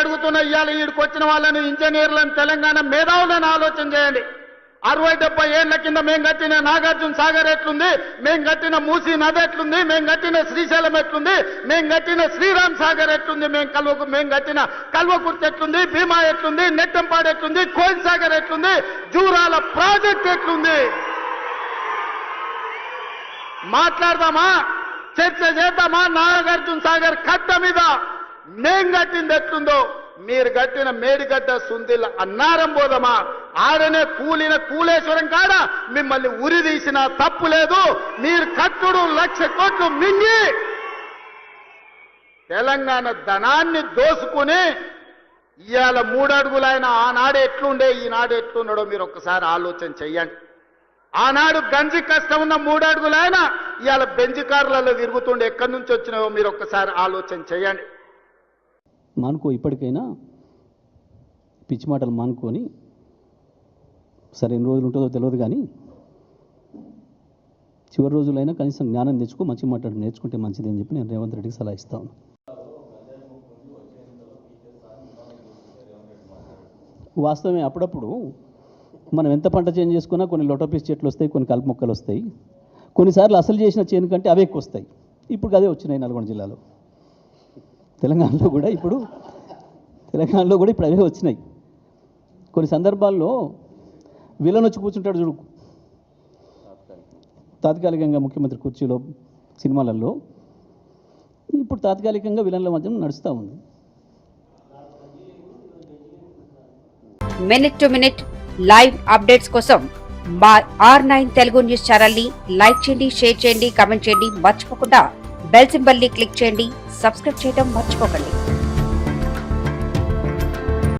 అడుగుతున్న ఇవాళ ఈడికి వచ్చిన వాళ్ళని ఇంజనీర్లను తెలంగాణ మేధావులను ఆలోచన చేయండి. అరవై డెబ్బై ఏళ్ళ కింద మేము కట్టిన నాగార్జున సాగర్ ఎట్లుంది? మేము కట్టిన మూసీ నది ఎట్లుంది? మేము కట్టిన శ్రీశైలం ఎట్లుంది? మేము కట్టిన శ్రీరామ్ సాగర్ ఎట్లుంది? మేము కల్వకు మేము కట్టిన కల్వకుర్తి ఎట్లుంది? భీమా ఎట్లుంది? నెట్టంపాడు ఎట్లుంది? కోయిన్ సాగర్ ఎట్లుంది? జూరాల ప్రాజెక్ట్ ఎట్లుంది? మాట్లాడదామా? చర్చ చేద్దామా? నాగార్జున సాగర్ కట్ట మీద మేం కట్టింది ఎట్లుందో? మీరు కట్టిన మేడిగడ్డ సుందిల్ అన్నారం పోదమా? ఆడనే కూలిన కూలేశ్వరం కాడ? మిమ్మల్ని ఉరి తీసిన తప్పు లేదు. మీరు కట్టుడు లక్ష కోట్లు మింగి తెలంగాణ ధనాన్ని దోసుకుని ఇవాళ మూడడుగులైన ఆనాడు ఎట్లుండే ఈనాడు ఎట్లున్నాడో మీరు ఒక్కసారి ఆలోచన చెయ్యండి. ఆనాడు గంజి కష్టం ఉన్న మూడడుగులైన ఇవాళ బెంజి కార్లలో తిరుగుతుండే ఎక్కడి నుంచి వచ్చినాయో మీరు ఒక్కసారి ఆలోచన చేయండి మానుకో ఇప్పటికైనా పిచ్చి మాటలు మానుకొని సరే ఎన్ని రోజులు ఉంటుందో తెలియదు కానీ చివరి రోజులైనా కనీసం జ్ఞానం తెచ్చుకో మంచి మాట్లాడి నేర్చుకుంటే మంచిది అని చెప్పి నేను రేవంత్ రెడ్డికి సలహా ఇస్తాను వాస్తవమే అప్పుడప్పుడు మనం ఎంత పంట చేంజ్ చేసుకున్నా కొన్ని లోటోపీస్ చెట్లు వస్తాయి కొన్ని కలుపు మొక్కలు వస్తాయి. కొన్నిసార్లు అసలు చేసిన చేను కంటే అవే ఎక్కువ వస్తాయి. ఇప్పుడు అదే వచ్చినాయి నల్గొండ జిల్లాలో. తెలంగాణలో కూడా ఇప్పుడు తెలంగాణలో కూడా ఇప్పుడు అవే వచ్చినాయి. కొన్ని సందర్భాల్లో విలన్ వచ్చి కూర్చుంటాడు చూడు. తాత్కాలికంగా ముఖ్యమంత్రి కుర్చీలో సినిమాలలో ఇప్పుడు తాత్కాలికంగా విలన్ల మధ్య నడుస్తూ ఉంది. Minute to minute live updates కోసం మా ఆర్ నైన్ తెలుగు న్యూస్ ఛానల్ని లైక్ చేయండి షేర్ చేయండి కామెంట్ చేయండి. మర్చిపోకుండా బెల్ సింబల్ని క్లిక్ చేయండి సబ్స్క్రైబ్ చేయడం మర్చిపోకండి.